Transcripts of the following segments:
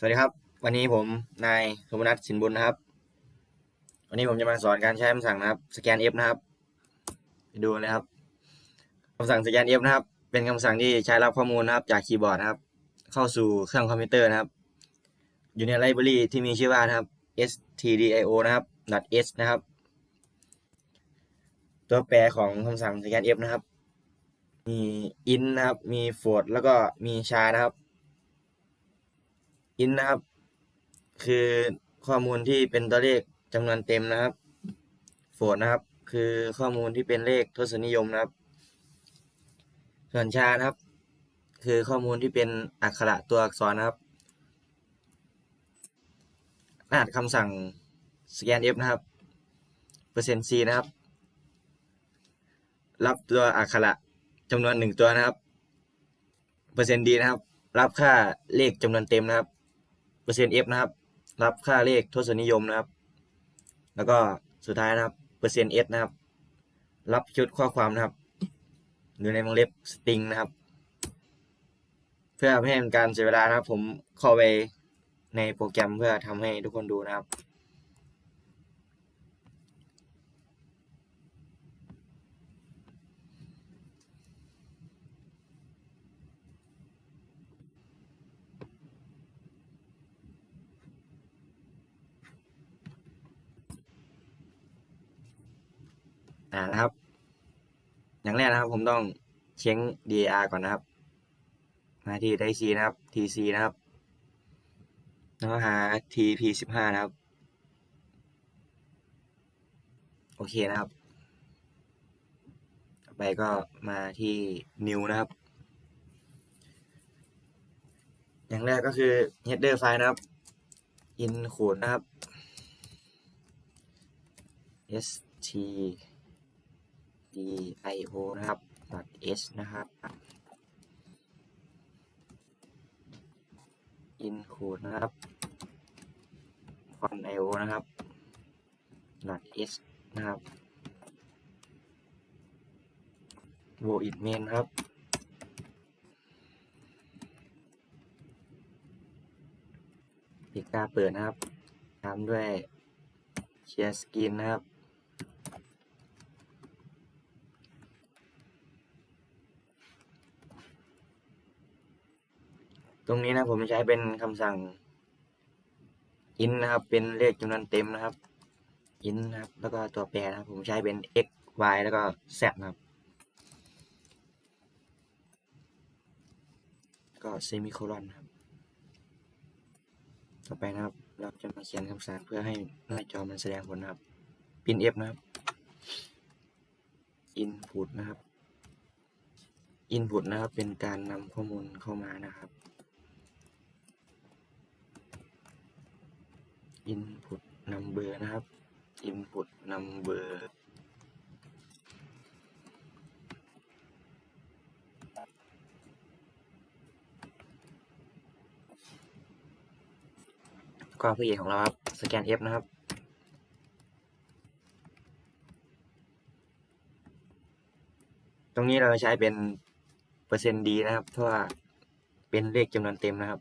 สวัสดีครับ วันนี้ผมนายสมนัทสินบุญนะครับ วันนี้ผมจะมาสอนการใช้คำสั่งนะครับสแกน F นะครับไปดูเลยครับคำสั่งสแกน F นะครับ เป็นคำสั่งที่ใช้รับข้อมูลนะครับ จากคีย์บอร์ดนะครับ เข้าสู่เครื่องคอมพิวเตอร์นะครับ อยู่ในไลบรารีที่มีชื่อว่านะครับ stdio นะครับ .s นะครับ ตัวแปรของคำสั่งสแกน F นะครับ มี in นะครับ มี float แล้วก็มี char นะครับ in นนะครับ คือข้อมูลที่เป็นตัวเลขจำนวนเต็มนะครับ float นะครับ คือข้อมูลที่เป็นเลขทศนิยมนะครับ ส่วน char นะครับ คือข้อมูลที่เป็นอักขระตัวอักษรนะครับรหัสคำสั่ง scan f นะครับเปอร์เซ็นต์ c นะครับ รับตัวอักขระจำนวนหนึ่งตัวนะครับเปอร์เซ็นต์ d นะครับ รับค่าเลขจำนวนเต็มนะครับ f นะครับ รับค่าเลขทศนิยมนะครับ แล้วก็สุดท้ายนะครับเปอร์เซ็นต์ s นะครับ รับชุดข้อความนะครับ หรือในวงเล็บสตริงนะครับ เพื่อไม่ให้เป็นการเสียเวลานะครับ ผมเข้าไปในโปรแกรมเพื่อทำให้ทุกคนดูนะครับ อ่านะครับ อย่างแรกนะครับ ผมต้องเช็ค DAR ก่อนนะครับ มาที่ไดซีนะครับ TC นะครับ แล้วก็หา TP สิบห้านะครับ โอเคนะครับ ต่อไปก็มาที่ New นะครับ อย่างแรกก็คือ header file นะครับ Includ นะครับ st io นะครับ .s นะครับ include นะครับ font io นะครับ .s นะครับ void main ครับปิดตาเปิดนะครับตามด้วย share screen นะครับ ตรงนี้นะผมใช้เป็นคำสั่ง in นะครับ เป็นเลขจำนวนเต็มนะครับ in นะครับ แล้วก็ตัวแปรนะครับ ผมใช้เป็น x y แล้วก็ z นะครับ ก็เซมิโคลอนครับ ต่อไปนะครับ เราจะมาเขียนคำสั่งเพื่อให้หน้าจอมันแสดงผลนะครับพิน f นะครับ input นะครับ input นะครับ เป็นการนำข้อมูลเข้ามานะครับ input number นะครับ input number ก็ผู้เอกของเราครับ สแกน F นะครับ ตรงนี้เราใช้เป็น เปอร์เซ็นต์ดีนะครับ เพราะว่าเป็นเลขจำนวนเต็มนะครับ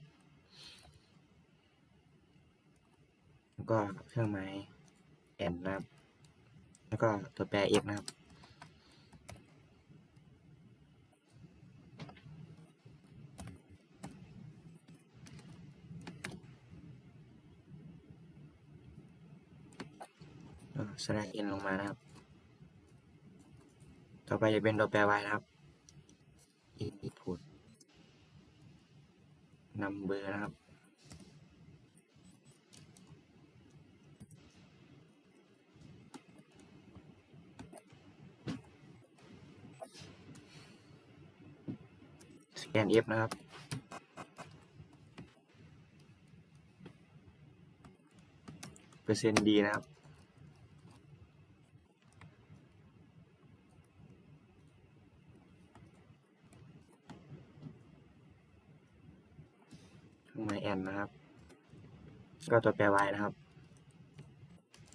แล้ว ก็เครื่องหมายแอนนะครับ แล้วก็ตัวแปร x นะครับ สแลกอินลงมานะครับ ต่อไปจะเป็นตัวแปร y นะครับ input number นะครับ สแกน F นะครับ เปอร์เซ็นต์ดีนะครับเครื่องหมาแอนนะครับ ก็ตัวแปร y นะครับ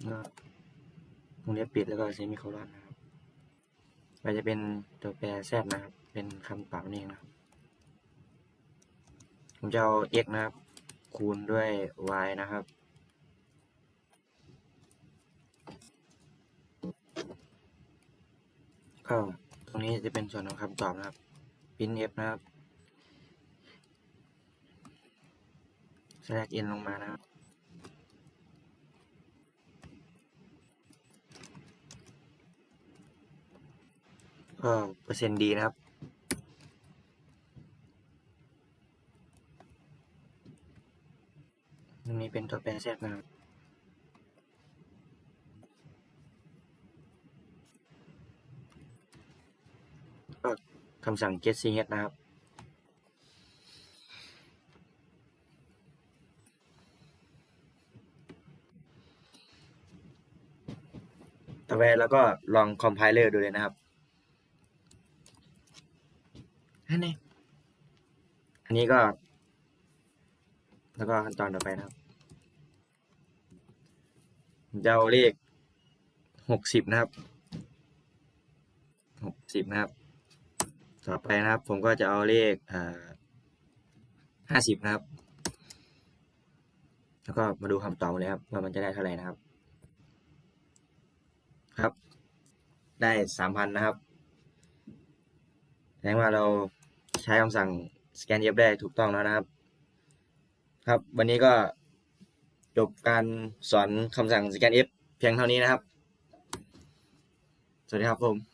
ก็วงเล็บปิดแล้วก็เซมิโคลอนนะครับมันจะเป็นตัวแปร z นะครับ เป็นคำเปล่านี่เองนะครับ ผมจะเอา x นะครับ คูณด้วย y นะครับ ก็ตรงนี้จะเป็นส่วนของคำตอบนะครับ print f นะครับ select n ลงมานะครับก็เปอร์เซ็นต์ดีนะครับ ตรงนี้เป็นตัวแปร z นะครับก็คำสั่ง get ch นะครับ ต่อไปแล้วก็ลอง compiler ดูเลยนะครับอันนี้อันนี้ก็ แล้วก็ขั้นตอนต่อไปนะครับจะเอาเลขหกสิบนะครับหกสิบนะครับ ต่อไปนะครับ ผมก็จะเอาเลขห้าสิบนะครับ แล้วก็มาดูคำตอบเลยครับ ว่ามันจะได้เท่าไหร่นะครับ ครับ ได้สามพันนะครับแสดงว่าเราใช้คำสั่ง scan f ได้ถูกต้องแล้วนะครับ ครับ วันนี้ก็จบการสอนคำสั่งสแกน f เพียงเท่านี้นะครับ สวัสดีครับผม